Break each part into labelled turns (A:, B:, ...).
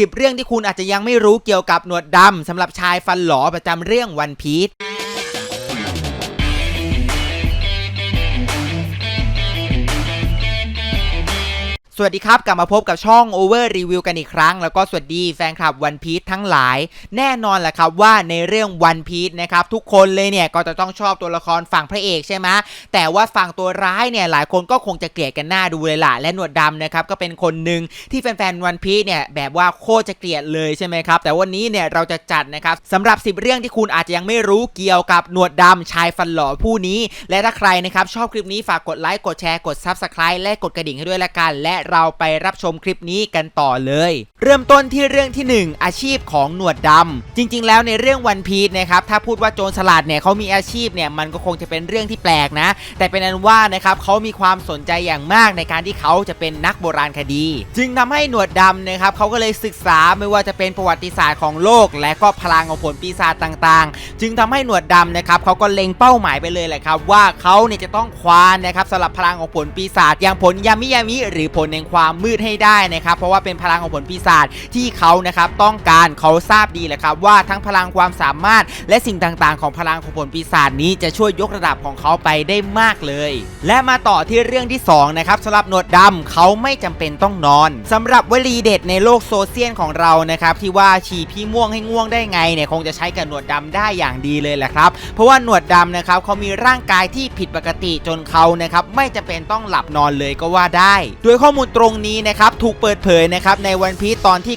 A: 10 เรื่องที่คุณอาจจะยังไม่รู้เกี่ยวกับหนวดดำสำหรับชายฟันหลอประจำเรื่องวันพีช สวัสดีครับ กลับมาพบกับช่อง Over Review กันอีกครั้ง แล้วก็สวัสดีแฟนคลับ One Piece ทั้งหลาย แน่นอนแหละครับว่าในเรื่อง One Piece นะครับทุกคนเลยเนี่ยก็จะต้องชอบตัวละครฝั่งพระเอกใช่ไหมแต่ว่าฝั่งตัวร้ายเนี่ยหลายคนก็คงจะเกลียดกันหน้าดูเลยล่ะ และหนวดดำนะครับก็เป็นคนหนึ่งที่แฟนๆ One Piece เนี่ยแบบว่าโคตรจะเกลียดเลยใช่ไหมครับแต่วันนี้เนี่ยเราจะจัดนะครับสำหรับ 10 เรื่องที่คุณอาจจะยังไม่รู้เกี่ยวกับหนวดดำชายฟันหล่อผู้นี้ และถ้าใครนะครับชอบคลิปนี้ฝากกดไลค์กดแชร์กด Subscribe และกดกระดิ่งให้ด้วยละกันและเราไปรับชมคลิปนี้กันต่อเลย เริ่มต้นที่เรื่องที่ 1 อาชีพของหนวดดำจริง ๆ แล้วในเรื่องวันพีชนะครับถ้าพูดว่าโจรสลัดเนี่ยเขามีอาชีพเนี่ยมันก็คงจะเป็นเรื่องที่แปลกนะ แต่เป็นนั้นว่านะครับเขามีความสนใจอย่างมากในการที่เขาจะเป็นนักโบราณคดี จึงทำให้หนวดดำนะครับเขาก็เลยศึกษาไม่ว่าจะเป็นประวัติศาสตร์ของโลก และก็พลังของผลปีศาจต่างๆ จึงทำให้หนวดดำนะครับเขาก็เล็งเป้าหมายไปเลยแหละครับว่าเขาเนี่ยจะต้องคว้านะครับสำหรับพลังของผลปีศาจอย่างผลยามิยามิหรือผลแห่งความมืดให้ได้นะครับเพราะว่าเป็นพลังของผลปีศาจที่เขานะครับต้องการเขาทราบดีแหละครับว่าทั้งพลังความสามารถ และสิ่งต่างๆ ของพลังของผลปีศาจนี้จะช่วยยกระดับของเขาไปได้มากเลย และมาต่อที่เรื่องที่สองนะครับสำหรับหนวดดำเขาไม่จำเป็นต้องนอนสำหรับวลีเด็ดในโลกโซเชียลของเรานะครับที่ว่าฉี่พี่ม่วงให้ง่วงได้ไงเนี่ยคงจะใช้กับหนวดดำได้อย่างดีเลยแหละครับ เพราะว่าหนวดดำนะครับเขามีร่างกายที่ผิดปกติจนเขานะครับไม่จำเป็นต้องหลับนอนเลยก็ว่าได้ โดยข้อมูลตรงนี้นะครับถูกเปิดเผยนะครับในวันพีซตอนที่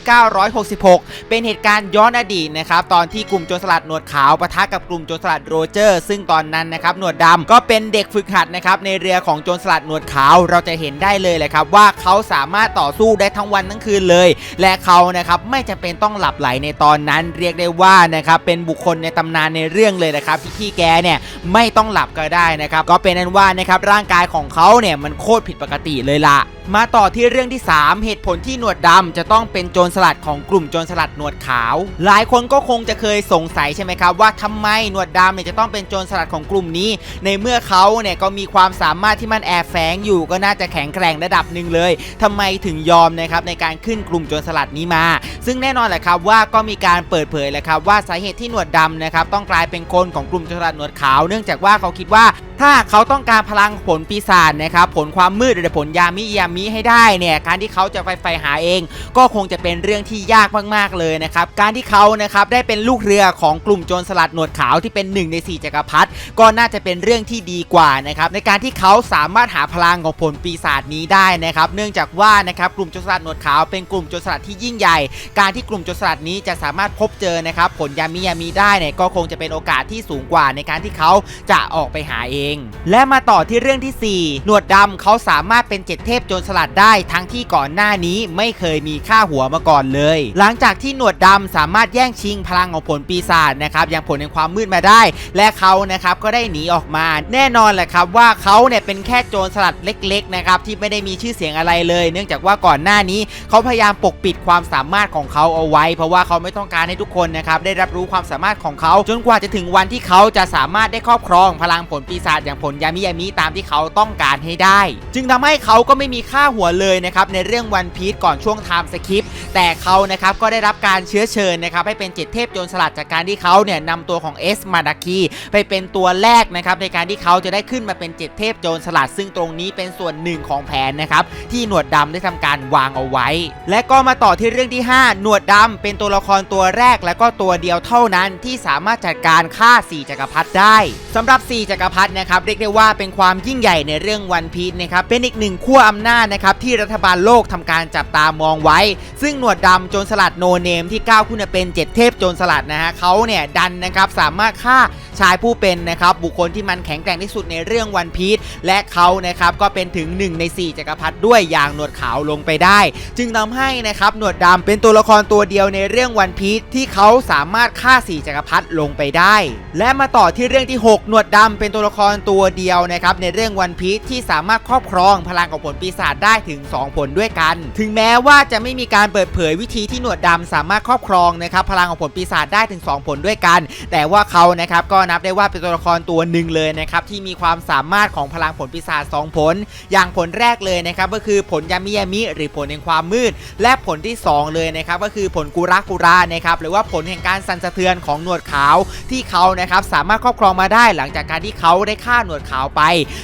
A: 966 เป็นเหตุการณ์ย้อนอดีตนะครับตอนที่กลุ่มโจรสลัดหนวดขาวปะทะกับกลุ่มโจรสลัดโรเจอร์ ซึ่งตอนนั้นนะครับหนวดดำก็เป็นเด็กฝึกหัดนะครับในเรือของโจรสลัดหนวดขาวเราจะเห็นได้เลยแหละครับว่าเขาสามารถต่อสู้ได้ทั้งวันทั้งคืนเลย และเขานะครับไม่จำเป็นต้องหลับไหลในตอนนั้น เรียกได้ว่านะครับเป็นบุคคลในตำนานในเรื่องเลยนะครับที่พี่แกเนี่ยไม่ต้องหลับก็ได้นะครับก็เป็นนั้นว่านะครับร่างกายของเขาเนี่ยมันโคตรผิดปกติเลยล่ะ มาต่อที่เรื่องที่ 3 เหตุผลที่หนวดดำจะต้องเป็นโจรสลัดของกลุ่มโจรสลัดหนวดขาว หลายคนก็คงจะเคยสงสัยใช่ไหมครับ ว่าทำไมหนวดดำเนี่ยจะต้องเป็นโจรสลัดของกลุ่มนี้ ในเมื่อเขาเนี่ยก็มีความสามารถที่มันแอบแฝงอยู่ก็น่าจะแข็งแกร่งระดับหนึ่งเลยทำไมถึงยอมนะครับในการขึ้นกลุ่มโจรสลัดนี้มา ซึ่งแน่นอนแหละครับว่าก็มีการเปิดเผยแหละครับว่าสาเหตุที่หนวดดำนะครับต้องกลายเป็นคนของกลุ่มโจรสลัดหนวดขาว เนื่องจากว่าเขาคิดว่า ถ้าเขาต้องการพลังผลปีศาจนะครับผลความมืดหรือผลยามิยามิให้ได้เนี่ยการที่เขาจะไปไฟหาเอง ก็คงจะเป็นเรื่องที่ยากมากๆเลยนะครับการที่เขานะครับได้เป็นลูกเรือของกลุ่มโจรสลัดหนวดขาวที่เป็นหนึ่งในสี่จักรพรรดิก็น่าจะเป็นเรื่องที่ดีกว่านะครับในการที่เขาสามารถหาพลังของผลปีศาจนี้ได้นะครับเนื่องจากว่านะครับกลุ่มโจรสลัดหนวดขาวเป็นกลุ่มโจรสลัดที่ยิ่งใหญ่ การที่กลุ่มโจรสลัดนี้จะสามารถพบเจอนะครับผลยามิยามิได้เนี่ยก็คงจะเป็นโอกาสที่สูงกว่าในการที่เขาจะออกไปหาเองและมาต่อที่เรื่องที่ 4 หนวดดำเขาสามารถเป็นเจ็ดเทพโจรสลัดได้ทั้งที่ก่อนหน้านี้ไม่เคยมีค่าหัวมาก่อนเลย หลังจากที่หนวดดำสามารถแย่งชิงพลังของผลปีศาจนะครับอย่างผลแห่งความมืดมาได้ และเขานะครับก็ได้หนีออกมา แน่นอนแหละครับว่าเขาเนี่ยเป็นแค่โจรสลัดเล็กๆนะครับที่ไม่ได้มีชื่อเสียงอะไรเลย เนื่องจากว่าก่อนหน้านี้เขาพยายามปกปิดความสามารถของเขาเอาไว้ เพราะว่าเขาไม่ต้องการให้ทุกคนนะครับได้รับรู้ความสามารถของเขา จนกว่าจะถึงวันที่เขาจะสามารถได้ครอบครองพลังผลปีศาจอย่างผลยามิยามิตามที่เขาต้องการให้ได้ จึงทำให้เขาก็ไม่มีค่าหัวเลยนะครับในเรื่องวันพี e ก่อนช่วงไทม์สคริปแต่เขานะครับก็ได้รับการเชื้อเชิญนะครับให้เป็นเจ็ดเทพโจรสลัดจากการที่เขาเนี่ยนำตัวของเอสมาดาคีไปเป็นตัวแรกนะครับในการที่เขาจะได้ขึ้นมาเป็นเจ็ดเทพโจรสลัด ซึ่งตรงนี้เป็นส่วนหนึ่งของแผนนะครับที่หนวดดำได้ทำการวางเอาไว้ และก็มาต่อที่เรื่องที่ 5 หนวดดำเป็นตัวละครตัวแรกและก็ตัวเดียวเท่านั้นที่สามารถจัดการฆ่าสี่จักรพรรดิได้สำหรับสี่จักรพรรดินะครับเรียกได้ว่าเป็นความยิ่งใหญ่ในเรื่องวันพี e นะครับเป็นอีกหนึ่งขั้วอำนาจนะครับที่รัฐบาลโลกทำการจับตามองไว้ ซึ่งหนวดดำโจรสลัดโนเนมที่ก้าวขึ้นมาเป็นเจ็ดเทพโจรสลัดนะฮะเขาเนี่ยดันนะครับสามารถฆ่าชายผู้เป็นนะครับบุคคลที่มันแข็งแกร่งที่สุดในเรื่องวันพี e และเขานะครับก็เป็นถึง 1 ใน 4จักรพรรดิด้วยอย่างหนวดขาวลงไปได้ จึงทำให้นะครับหนวดดำเป็นตัวละครตัวเดียวในเรื่องวันพี e ที่เขาสามารถฆ่า 4จักรพรรดิลงไปได้ และมาต่อที่เรื่องที่ 6 หนวดดำเป็นตัวละครตัวเดียวนะครับในเรื่องวันพี e ที่สามารถครอบครองพลังของผลปีศาจได้ถึง 2 ผลด้วยกัน ถึงแม้ว่าจะไม่มีการเปิดเผยวิธีที่หนวดดำสามารถครอบครองนะครับพลังของผลปีศาจได้ถึง 2 ผลด้วยกัน แต่ว่าเขานะครับก็นับได้ว่าเป็นตัวละครตัวหนึ่งเลยนะครับที่มีความสามารถของพลังผลปีศาจสองผล อย่างผลแรกเลยนะครับก็คือผลยามิยามิหรือผลแห่งความมืด และผลที่สองเลยนะครับก็คือผลกุระกุระนะครับหรือว่าผลแห่งการสั่นสะเทือนของหนวดขาวที่เขานะครับสามารถครอบครองมาได้หลังจากการที่เขาได้ฆ่าหนวดขาวไป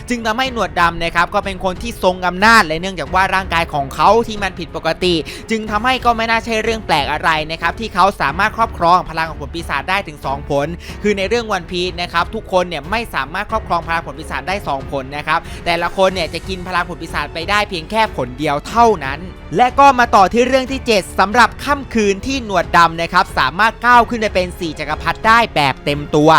A: จึงทำให้หนวดดำนะครับก็เป็นคนที่ทรงอำนาจและเนื่องจากว่าร่างกายของเขาที่มันผิดปกติ จึงทำให้ก็ไม่น่าใช่เรื่องแปลกอะไรนะครับที่เขาสามารถครอบครองพลังของผลปีศาจได้ถึง 2 ผล คือในเรื่องวันพีชนะครับทุกคนเนี่ยไม่สามารถครอบครองพลังผลปีศาจได้ 2 ผลนะครับแต่ละคนเนี่ยจะกินพลังผลปีศาจไปได้เพียงแค่ผลเดียวเท่านั้น และก็มาต่อที่เรื่องที่ 7สำหรับค่ำคืนที่หนวดดำนะครับสามารถก้าวขึ้นไปเป็น 4 จักรพรรดิได้แบบเต็มตัว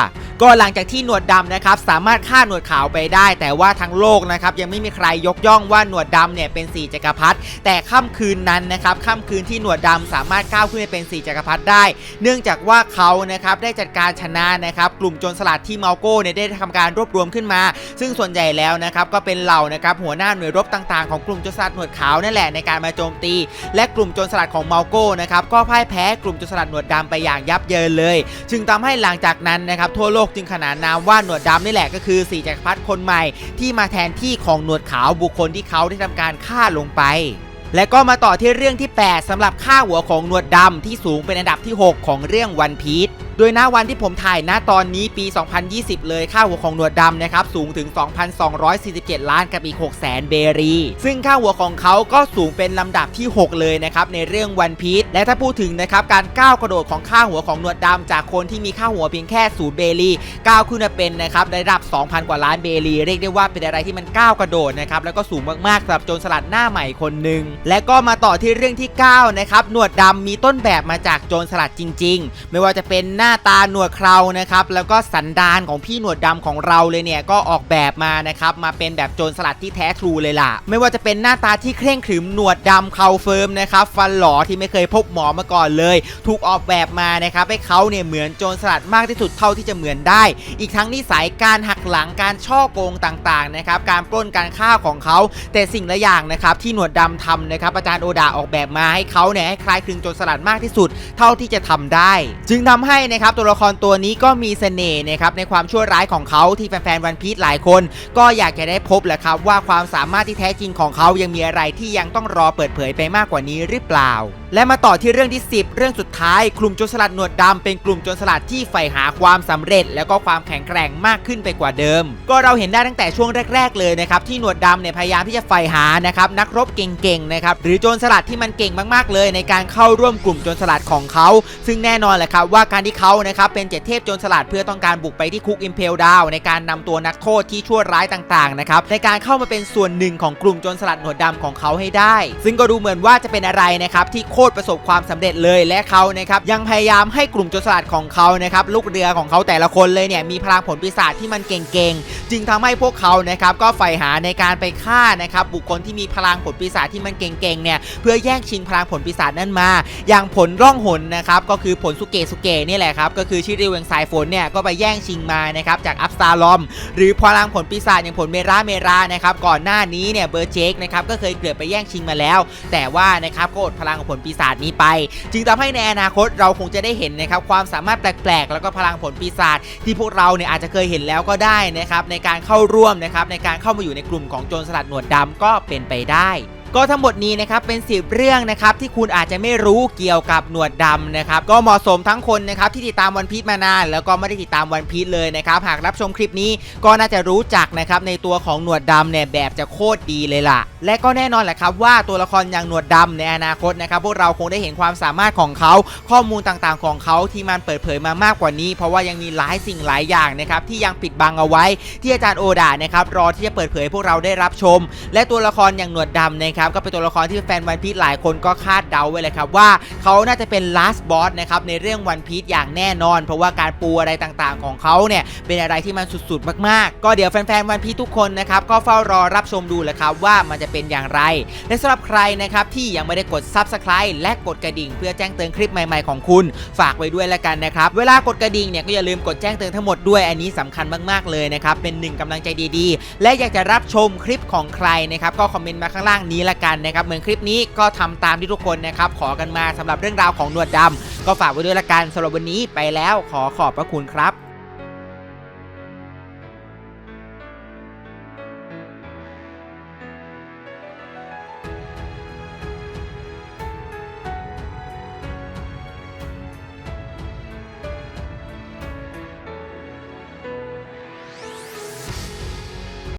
A: ก็หลังจากที่หนวดดำนะครับสามารถฆ่าหนวดขาวไปได้ แต่ว่าทั้งโลกนะครับยังไม่มีใครยกย่องว่าหนวดดำเนี่ยเป็นสีจักรพรรดิแต่ค่ำคืนนั้นนะครับค่ำคืนที่หนวดดำสามารถก้าวขึ้นไปเป็นสีจักรพรรดิได้ เนื่องจากว่าเขานะครับได้จัดการชนะนะครับกลุ่มโจรสลัดที่เมาโก้เนี่ยได้ทำการรวบรวมขึ้นมา ซึ่งส่วนใหญ่แล้วนะครับก็เป็นเหล่านะครับหัวหน้าหน่วยรบต่างๆของกลุ่มโจรสลัดหนวดขาวนั่นแหละในการมาโจมตี และกลุ่มโจรสลัดของเมาโก้นะครับก็พ่ายแพ้กลุ่มโจรสลัดหนวดดำไปอย่างยับเยินเลย จึงทำให้หลังจากนั้นนะครับทั่วโลกจึงขนานนามว่าหนวดดำนี่แหละก็คือสีจักรพรรดิคนใหม่ที่มาแทนที่ของหนวดขาวบุคคลที่เขาได้ทำการฆ่าลงไปและก็มาต่อที่เรื่องที่ 8สำหรับค่าหัวของหนวดดำที่สูงเป็นอันดับที่ 6 ของเรื่องวันพีชโดยณวันที่ผมถ่ายณตอนนี้ปี 2020 เลยค่าหัวของหนวดดำนะครับสูงถึง 2,247 ล้านกับอีก 6 0 0 0 0เบรี ซึ่งค่าหัวของเขาก็สูงเป็นลำดับที่ 6 เลยนะครับในเรื่องวันพีชและถ้าพูดถึงนะครับการก้าวกระโดดของค่าหัวของหนวดดำจากคนที่มีค่าหัวเพียงแค่ศูนย์เบรีก้าวขึ้นมาเป็นนะครับระดับ 2,000 กว่าล้านเบรีเรียกได้ว่าเป็นอะไรที่มันก้าวกระโดดนะครับแล้วก็สูงมากๆสำหรับโจรสลัดหน้าใหม่คนหนึ่งและก็มาต่อที่เรื่องที่9นะครับหนวดดำมีต้นแบบมาจากโจรสลัดจริง ๆ ไม่ว่าจะเป็นหน้าาตาหนวดเครานะครับ แล้วก็สันดานของพี่หนวดดำของเราเลยเนี่ยก็ออกแบบมานะครับมาเป็นแบบโจรสลัดที่แท้ทรูเลยล่ะ ไม่ว่าจะเป็นหน้าตาที่เคร่งขรึมหนวดดำเคราเฟิร์มนะครับฟันหล่อที่ไม่เคยพบหมอมาก่อนเลย ถูกออกแบบมานะครับให้เขาเนี่ยเหมือนโจรสลัดมากที่สุดเท่าที่จะเหมือนได้ อีกทั้งนิสัยการหักหลังการช่อโกงต่างๆนะครับการปล้นการฆ่าของเขา แต่สิ่งละอย่างนะครับที่หนวดดำทำนะครับอาจารย์โอดาออกแบบมาให้เขาเนี่ยให้คล้ายคลึงโจรสลัดมากที่สุด เท่าที่จะทำได้ จึงทำให้นะครับตัวละครตัวนี้ก็มีเสน่ห์นะครับในความชั่วร้ายของเขาที่แฟนๆวันพีชหลายคน ก็อยากจะได้พบแหละครับว่าความสามารถที่แท้จริงของเขายังมีอะไรที่ยังต้องรอเปิดเผยไปมากกว่านี้หรือเปล่า และมาต่อที่เรื่องที่ 10 เรื่องสุดท้าย กลุ่มโจรสลัดหนวดดำเป็นกลุ่มโจรสลัดที่ใฝ่หาความสำเร็จ แล้วก็ความแข็งแกร่งมากขึ้นไปกว่าเดิม ก็เราเห็นได้ตั้งแต่ช่วงแรก ๆ เลยนะครับที่หนวดดำเนี่ยพยายามที่จะใฝ่หานะครับนักรบเก่งๆนะครับหรือโจรสลัดที่มันเก่งมากๆเลย ในการเข้าร่วมกลุ่มโจรสลัดของเขา ซึ่งแน่นอนแหละครับว่าการที่เขานะครับเป็นเจ็ดเทพโจรสลัดเพื่อต้องการบุกไปที่คุกอิมเพลดาวในการนำตัวนักโทษที่ชั่วร้ายต่างๆนะครับในการเข้ามาเป็นส่วนหนึ่งของกลุ่มโจรสลัดหนวดดำของเขาให้ได้ ซึ่งก็ดูเหมือนว่าจะเป็นอะไรนะครับที่โคตรประสบความสำเร็จเลยและเขานะครับยังพยายามให้กลุ่มโจรสลัดของเขานะครับลูกเรือของเขาแต่ละคนเลยเนี่ยมีพลังผลปีศาจที่มันเก่งๆจึงทำให้พวกเขานะครับก็ใฝ่หาในการไปฆ่านะครับบุคคลที่มีพลังผลปีศาจที่มันเก่งๆเนี่ยเพื่อแย่งชิงพลังผลปีศาจนั้นมา อย่างผลร่องหนนะครับก็คือผลสุเกะสุเกะนี่แหละครับก็คือชิริเวงสายฝนเนี่ยก็ไปแย่งชิงมานะครับจากอัพสตาลอม หรือพลังผลปีศาจอย่างผลเมราเมรานะครับก่อนหน้านี้เนี่ยเบอร์เจกนะครับก็เคยเกือบไปแย่งชิงมาแล้ว แต่ว่านะครับก็อดพลังของผลปีศาจนี้ไป จึงทำให้ในอนาคตเราคงจะได้เห็นนะครับความสามารถแปลกๆ แล้วก็พลังผลปีศาจที่พวกเราเนี่ยอาจจะเคยเห็นแล้วก็ได้นะครับในการเข้าร่วมนะครับในการเข้ามาอยู่ในกลุ่มของโจรสลัดหนวดดำก็เป็นไปได้ก็ทั้งหมดนี้นะครับเป็นสิบเรื่องนะครับที่คุณอาจจะไม่รู้เกี่ยวกับหนวดดำนะครับก็เหมาะสมทั้งคนนะครับที่ติดตามวันพีชมานาน แล้วก็ไม่ได้ติดตามวันพีชเลยนะครับหากรับชมคลิปนี้ก็น่าจะรู้จักนะครับในตัวของหนวดดำเนี่ยแบบจะโคตรดีเลยล่ะ และก็แน่นอนแหละครับว่าตัวละครอย่างหนวดดำในอนาคตนะครับพวกเราคงได้เห็นความสามารถของเขา ข้อมูลต่างๆของเขาที่มันเปิดเผยมามากกว่านี้ เพราะว่ายังมีหลายสิ่งหลายอย่างนะครับที่ยังปิดบังเอาไว้ ที่อาจารย์โอดานะครับรอที่จะเปิดเผยพวกเราได้รับชม และตัวละครอย่างหนวดดำนะครับก็เป็นตัวละครที่แฟนวันพีชหลายคนก็คาดเดาไว้เลยครับว่าเขาน่าจะเป็น last boss นะครับในเรื่องวันพีชอย่างแน่นอน เพราะว่าการปูอะไรต่างๆของเขาเนี่ยเป็นอะไรที่มันสุดๆ มากๆ ก็เดี๋ยวแฟนๆวันพีชทุกคนนะครับก็เฝ้ารอรับชมดูแหละครับว่ามันจะเป็นอย่างไร และสำหรับใครนะครับที่ยังไม่ได้กด subscribe และกดกระดิ่ง เพื่อแจ้งเตือนคลิปใหม่ๆของคุณ ฝากไว้ด้วยแล้วกันนะครับ เวลากดกระดิ่งเนี่ยก็อย่าลืมกดแจ้งเตือนทั้งหมดด้วยอันนี้สำคัญมากๆเลยนะครับเป็นหนึ่งกำลังใจดีๆ และอยากจะรับชมคลิปของใครนะครับก็คอมเมนต์มาข้างล่างนี้ละกันนะครับเหมือนคลิปนี้ก็ทำตามที่ทุกคนนะครับขอกันมาสำหรับเรื่องราวของหนวดดำก็ฝากไว้ด้วยละกันสำหรับวันนี้ไปแล้วขอขอบพระคุณครับ